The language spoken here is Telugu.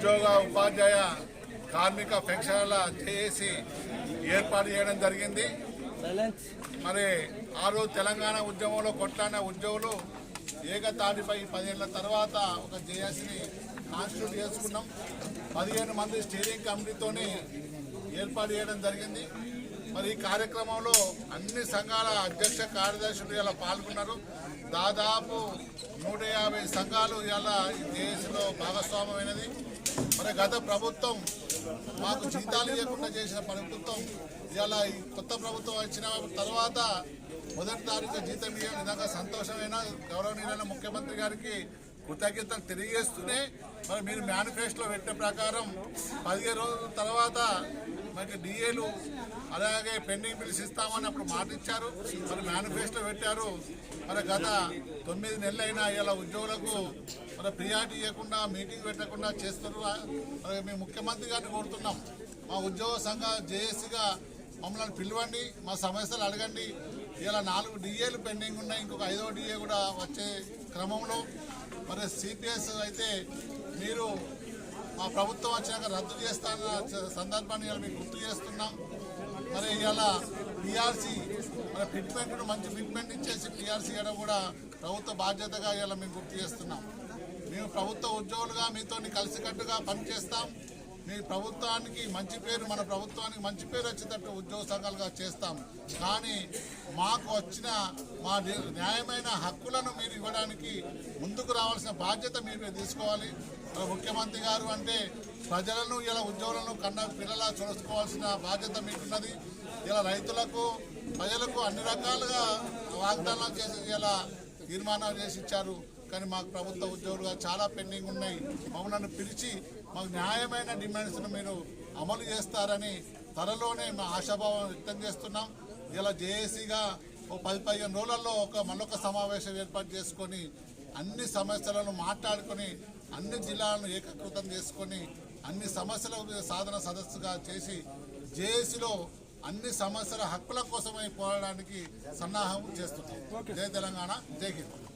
ఉద్యోగ ఉపాధ్యాయ కార్మిక పెన్షన్ల చేసి ఏర్పాటు చేయడం జరిగింది. మరి ఆ రోజు తెలంగాణ ఉద్యమంలో కొట్లాడిన ఉద్యోగులు ఏకతాటిపై పదిహేనుల తర్వాత ఒక జేఏసీని కాన్స్టిట్యూట్ చేసుకున్నాం. పదిహేను మంది స్టీరింగ్ కమిటీతోని ఏర్పాటు చేయడం జరిగింది. మరి ఈ కార్యక్రమంలో అన్ని సంఘాల అధ్యక్ష కార్యదర్శులు ఇలా పాల్గొన్నారు. దాదాపు నూట యాభై సంఘాలు ఇలా జేఏసీలో భాగస్వామ్యమైనది. మరి గత ప్రభుత్వం మాకు జీతాలు ఇవ్వకుండా చేసిన ప్రభుత్వం ఇలా కొత్త ప్రభుత్వం వచ్చిన తర్వాత మొదటి తారీఖు జీతం ఇవ్వడం నిజంగా సంతోషమైన? గౌరవనీయులైన ముఖ్యమంత్రి గారికి కృతజ్ఞతలు తెలియజేస్తూనే మరి మీరు మేనిఫెస్టోలో పెట్టిన ప్రకారం పదిహేను రోజుల తర్వాత మనకి డిఏలు అలాగే పెండింగ్ బిల్స్ ఇస్తామని అప్పుడు మాట ఇచ్చారు మరి మేనిఫెస్టో పెట్టారు. మరి గత తొమ్మిది నెలలైనా ఇలా ఉద్యోగులకు మరి ప్రియారిటీ ఇవ్వకుండా మీటింగ్ పెట్టకుండా చేస్తున్నారు మరి మేము ముఖ్యమంత్రి గారిని కోరుతున్నాం. మా ఉద్యోగ సంఘ జేఏసీగా మమ్మల్ని పిలవండి మా సమస్యలు అడగండి. ఇలా నాలుగు డిఏలు పెండింగ్ ఉన్నాయి. ఇంకొక ఐదో డిఏ కూడా వచ్చే క్రమంలో మరి సిపిఎస్ అయితే మీరు మా ప్రభుత్వం వచ్చాక రద్దు చేస్తాన సందర్భాన్ని ఇలా మీకు గుర్తు చేస్తున్నాం. మరి ఇవాళ పిఆర్సీ మన ఫిట్మెంట్ మంచి ఫిట్మెంట్ ఇచ్చేసి పిఆర్సీ ఇవ్వడం కూడా ప్రభుత్వ బాధ్యతగా ఇలా మేము గుర్తు చేస్తున్నాం. మేము ప్రభుత్వ ఉద్యోగులుగా మీతో కలిసికట్టుగా పనిచేస్తాం. మీ ప్రభుత్వానికి మంచి పేరు మన ప్రభుత్వానికి మంచి పేరు వచ్చేటట్టు ఉద్యోగ సంఘాలుగా చేస్తాం. కానీ మాకు వచ్చిన మా న్యాయమైన హక్కులను మీరు ఇవ్వడానికి ముందుకు రావాల్సిన బాధ్యత మీరు తీసుకోవాలి. ముఖ్యమంత్రి గారు అంటే ప్రజలను ఇలా ఉద్యోగులను కన్న పిల్లలా చూసుకోవాల్సిన బాధ్యత మీకున్నది. ఇలా రైతులకు ప్రజలకు అన్ని రకాలుగా వాగ్దానాలు చేసి ఇలా తీర్మానాలు చేసి ఇచ్చారు. కానీ మాకు ప్రభుత్వ ఉద్యోగులుగా చాలా పెండింగ్ ఉన్నాయి. మమ్మల్ని పిలిచి మాకు న్యాయమైన డిమాండ్స్ను మీరు అమలు చేస్తారని త్వరలోనే మా ఆశాభావం వ్యక్తం చేస్తున్నాం. ఇలా జేఏసీగా ఓ పది పదిహేను రోజులలో ఒక మళ్ళొక సమావేశం ఏర్పాటు చేసుకొని అన్ని సమస్యలను మాట్లాడుకొని అన్ని జిల్లాలను ఏకీకృతం చేసుకొని అన్ని సమస్యల సాధన సదస్సుగా చేసి జేఏసీలో అన్ని సమస్యల హక్కుల కోసమై పోరాడడానికి సన్నాహం చేస్తున్నాం. జై తెలంగాణ. జై హింద్.